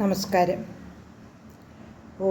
നമസ്കാരം. ഓ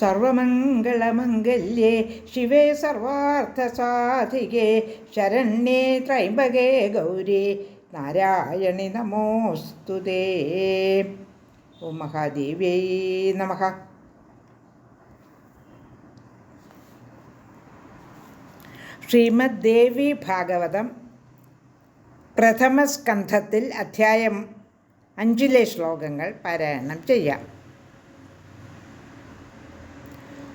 സർവമംഗളമംഗല്യേ ശിവേ സർവാർത്ഥസാധികേ ശരണ്യേ ത്രൈംബകേ ഗൗരി നാരായണി നമോസ്തുതേ ഓം മഹാദേവ്യൈ നമ. ശ്രീമദ്ദേവി ഭാഗവതം പ്രഥമസ്കന്ധത്തിൽ അധ്യായം അഞ്ചിലെ ശ്ലോകങ്ങൾ പാരായണം ചെയ്യാം.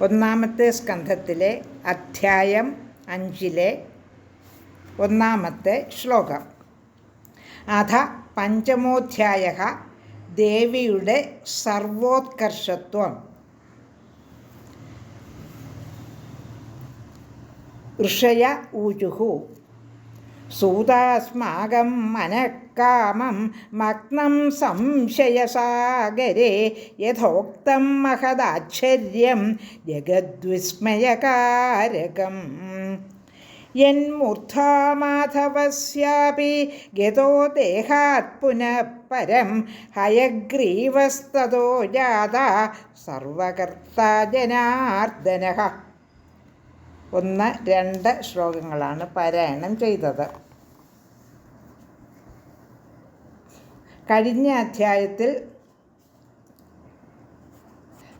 ഒന്നാമത്തെ സ്കന്ധത്തിലെ അധ്യായം അഞ്ചിലെ ഒന്നാമത്തെ ശ്ലോകം. അഥ പഞ്ചമോധ്യായ ദേവിയുടെ സർവോത്കർഷത്വം. ഋഷയ ഊജുഹു സൂതാസ്മാകം മനഃക്കാമം മഗ്നം സംശയസാഗരെ യഥോക്തം മഹദാശ്ചര്യം ജഗദ്വിസ്മയകാരകം. യന്മൂർധാമാധവസ്യാപി ഗതോ ദേഹാത് പുനഃ പരം ഹയഗ്രീവസ്തോ ജാത സർവകർത്ത ജനാർദ്ദന. ഒന്ന് രണ്ട് ശ്ലോകങ്ങളാണ് പാരായണം ചെയ്തത്. കഴിഞ്ഞ അധ്യായത്തിൽ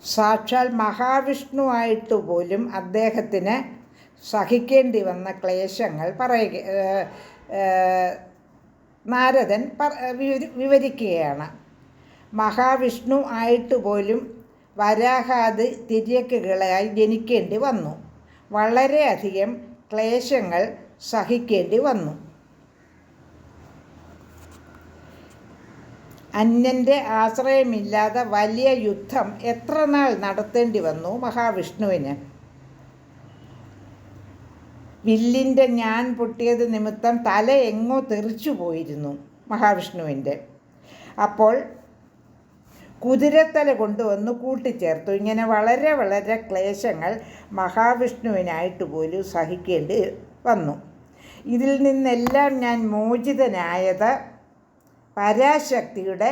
സാക്ഷാൽ മഹാവിഷ്ണുവായിട്ട് പോലും അദ്ദേഹത്തിന് സഹിക്കേണ്ടി വന്ന ക്ലേശങ്ങൾ പറയുക നാരദൻ വിവരിക്കുകയാണ്. മഹാവിഷ്ണു ആയിട്ട് പോലും വരാഹാദി തിര്യക്കുകളായി ജനിക്കേണ്ടി വന്നു. വളരെയധികം ക്ലേശങ്ങൾ സഹിക്കേണ്ടി വന്നു. അന്യന്റെ ആശ്രയമില്ലാതെ വലിയ യുദ്ധം എത്ര നാൾ നടത്തേണ്ടി വന്നു മഹാവിഷ്ണുവിന്? വില്ലിന്റെ ഞാൻ പൊട്ടിയത് നിമിത്തം തല എങ്ങോ തെറിച്ചു പോയിരുന്നു മഹാവിഷ്ണുവിന്റെ അപ്പോൾ കുതിരത്തല കൊണ്ടുവന്ന് കൂട്ടിച്ചേർത്തു. ഇങ്ങനെ വളരെ വളരെ ക്ലേശങ്ങൾ മഹാവിഷ്ണുവിനായിട്ട് പോലും സഹിക്കേണ്ടി വന്നു. ഇതിൽ നിന്നെല്ലാം ഞാൻ മോചിതനായത് പരാശക്തിയുടെ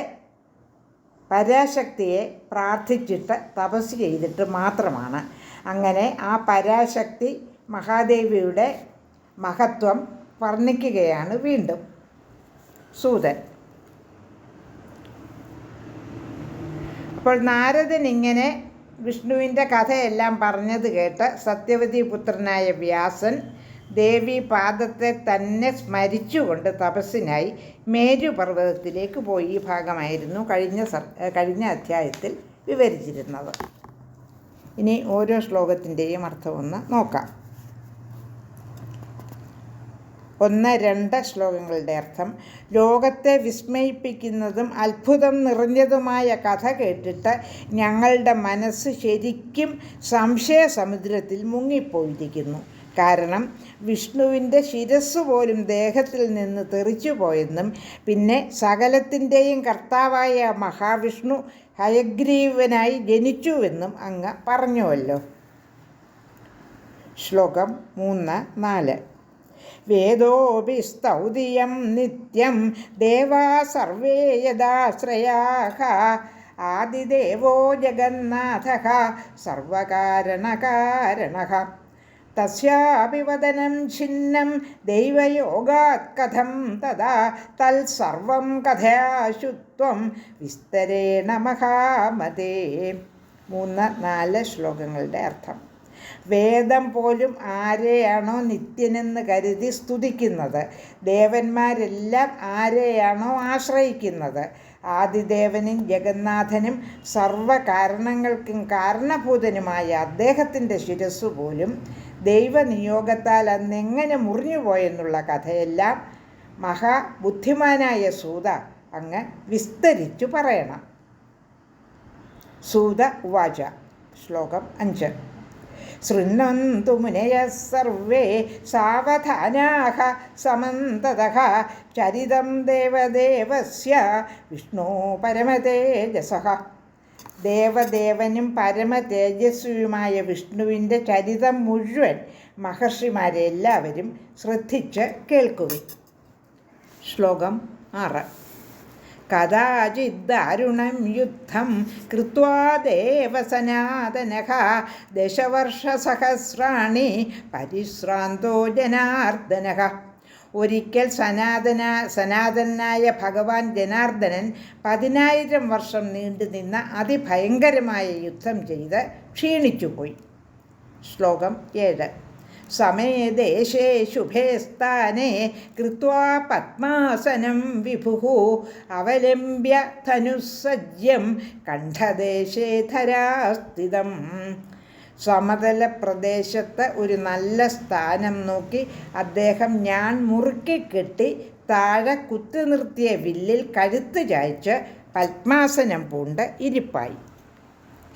പരാശക്തിയെ പ്രാർത്ഥിച്ചിട്ട് തപസ് ചെയ്തിട്ട് മാത്രമാണ്. അങ്ങനെ ആ പരാശക്തി മഹാദേവിയുടെ മഹത്വം വർണിക്കുകയാണ് വീണ്ടും സൂതൻ. അപ്പോൾ നാരദൻ ഇങ്ങനെ വിഷ്ണുവിന്റെ കഥയെല്ലാം പറഞ്ഞത് കേട്ട് സത്യവതി പുത്രനായ വ്യാസൻ ദേവി പാദത്തെ തന്നെ സ്മരിച്ചുകൊണ്ട് തപസ്സിനായി മേരുപർവതത്തിലേക്ക് പോയി. ഈ ഭാഗമായിരുന്നു കഴിഞ്ഞ കഴിഞ്ഞ അധ്യായത്തിൽ വിവരിച്ചിരുന്നത്. ഇനി ഓരോ ശ്ലോകത്തിന്റെയും അർത്ഥമൊന്ന് നോക്കാം. ഒന്ന് രണ്ട് ശ്ലോകങ്ങളുടെ അർത്ഥം. ലോകത്തെ വിസ്മയിപ്പിക്കുന്നതും അത്ഭുതം നിറഞ്ഞതുമായ കഥ കേട്ടിട്ട് ഞങ്ങളുടെ മനസ്സ് ശരിക്കും സംശയ സമുദ്രത്തിൽ മുങ്ങിപ്പോയിരിക്കുന്നു. കാരണം വിഷ്ണുവിന്റെ ശിരസ് പോലും ദേഹത്തിൽ നിന്ന് തെറിച്ചു പോയെന്നും പിന്നെ സകലത്തിന്റെയും കർത്താവായ മഹാവിഷ്ണു ഹയഗ്രീവനായി ജനിച്ചുവെന്നും അങ്ങ് പറഞ്ഞുവല്ലോ. ശ്ലോകം മൂന്ന് നാല്. വേദോപി സ്തൗതിയം നിത്യം ദേവാ സർവേ യഥാശ്രയാः ആദിദേവോ ജഗന്നാഥ സർവകാരണകാരണ. തസ്യാപി വദനം ഛിന്നം ദൈവയോഗാത് കഥം തഥാ തൽസർവം കഥയാശുത്വം വിസ്തരേണ മഹാമതേ. മൂന്ന് നാല് ശ്ലോകങ്ങളുടെ അർത്ഥം. വേദം പോലും ആരെയാണോ നിത്യനെന്ന് കരുതി സ്തുതിക്കുന്നത്. ദേവന്മാരെല്ലാം ആരെയാണോ ആശ്രയിക്കുന്നത്. ആദിദേവനും ജഗന്നാഥനും സർവകാരണങ്ങൾക്കും കാരണഭൂതനുമായ അദ്ദേഹത്തിന്റെ ശിരസ്സു പോലും ദൈവനിയോഗത്താൽ അന്നെങ്ങനെ മുറിഞ്ഞുപോയെന്നുള്ള കഥയെല്ലാം മഹാബുദ്ധിമാനായ സൂത അങ്ങ് വിസ്തരിച്ചു പറയണം. സൂത ഉവാച ശ്ലോകം അഞ്ച്. ശൃണ്വന്തു മുനയः സർവേ സാവധാനാः സമന്തതः. ചരിതം ദേവദേവസ്യ വിഷ്ണു പരമതേജസ. ദേവദേവനും പരമതേജസ്വിയുമായ വിഷ്ണുവിന്റെ ചരിതം മുഴുവൻ മഹർഷിമാരെല്ലാവരും ശ്രദ്ധിച്ച് കേൾക്കുക ശ്ലോകം ആറ്. കഥാചിദ്ദാരുണം യുദ്ധം ദേവസനാതനഃ ദശവർഷസഹസ്രാണി പരിശ്രാന്തോ ജനാർദ്ദനഃ ഒരിക്കൽ സനാതന സനാതനായ ഭഗവാൻ ജനാർദ്ദനൻ പതിനായിരം വർഷം നീണ്ടുനിന്ന അതിഭയങ്കരമായ യുദ്ധം ചെയ്ത് ക്ഷീണിച്ചുപോയി. ശ്ലോകം ഏഴ്. സമേ ദേശേ ശുഭേ സ്ഥാനെ കൃത്വാ പത്മാസനം വിഭുഃ അവലംബ്യ ധനുസജ്യം കണ്ഠദേശേ ധരാസ്ഥിതം സമതല പ്രദേശത്ത് ഒരു നല്ല സ്ഥാനം നോക്കി അദ്ദേഹം ഞാൻ മുറുക്കി കെട്ടി താഴെ കുത്തു നിർത്തിയ വില്ലിൽ കഴുത്ത് ചായ്ച്ച് പത്മാസനം പൂണ്ട് ഇരിപ്പായി.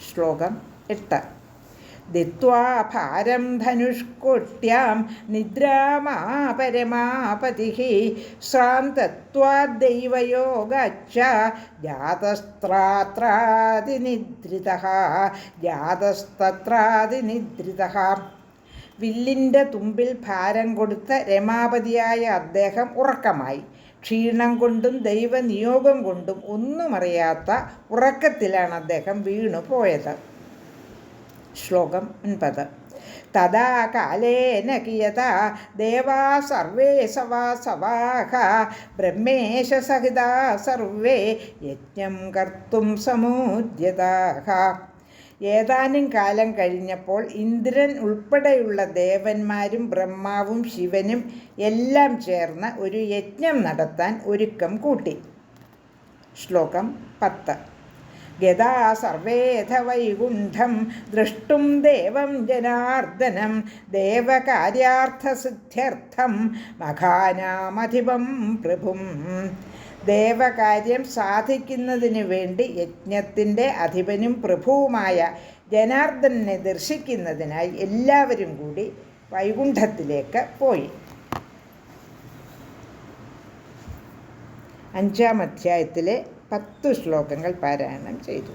ശ്ലോകം എട്ട്. ദിത്വാ ഭാരം ധനുഷ്കൊട്ട്യാം നിദ്രാമാപരമാപതി ശ്രാന്തത്വാദൈവയോഗാച്ച ജാതസ്ത്രാത്രാതിനിദ്രിത ജാതസ്തത്രാതിനിദ്രിത വില്ലിന്റെ തുമ്പിൽ ഭാരം കൊടുത്ത രമാപതിയായ അദ്ദേഹം ഉറക്കമായി. ക്ഷീണം കൊണ്ടും ദൈവനിയോഗം കൊണ്ടും ഒന്നും അറിയാത്ത ഉറക്കത്തിലാണ് അദ്ദേഹം വീണു പോയത് ശ്ലോകം ഒൻപത്. തഥാ കാലേന കിയത ദേവാ സർവേ സവാസവാഹ ബ്രഹ്മേശസഹിതാ സർവേ യജ്ഞം കർത്തും സമൂദ്യതാഹ. ഏതാനും കാലം കഴിഞ്ഞപ്പോൾ ഇന്ദ്രൻ ഉൾപ്പെടെയുള്ള ദേവന്മാരും ബ്രഹ്മാവും ശിവനും എല്ലാം ചേർന്ന് ഒരു യജ്ഞം നടത്താൻ ഒരുക്കം കൂട്ടി. ശ്ലോകം പത്ത്. ഗതാ സർവേധ വൈകുണ്ഠം ദ്രഷ്ടും ദേവം ജനാർദ്ദനം ദേവകാര്യാർത്ഥസിദ്ധ്യർത്ഥം മഖാനാമധിപം പ്രഭും. ദേവകാര്യം സാധിക്കുന്നതിന് വേണ്ടി യജ്ഞത്തിന്റെ അധിപനും പ്രഭുവുമായ ജനാർദ്ദനെ ദർശിക്കുന്നതിനായി എല്ലാവരും കൂടി വൈകുണ്ഠത്തിലേക്ക് പോയി. അഞ്ചാം അധ്യായത്തിലെ പത്തു ശ്ലോകങ്ങൾ പാരായണം ചെയ്തു.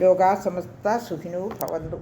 ലോകാസമസ്ത സുഖിനോ ഭവന്തു.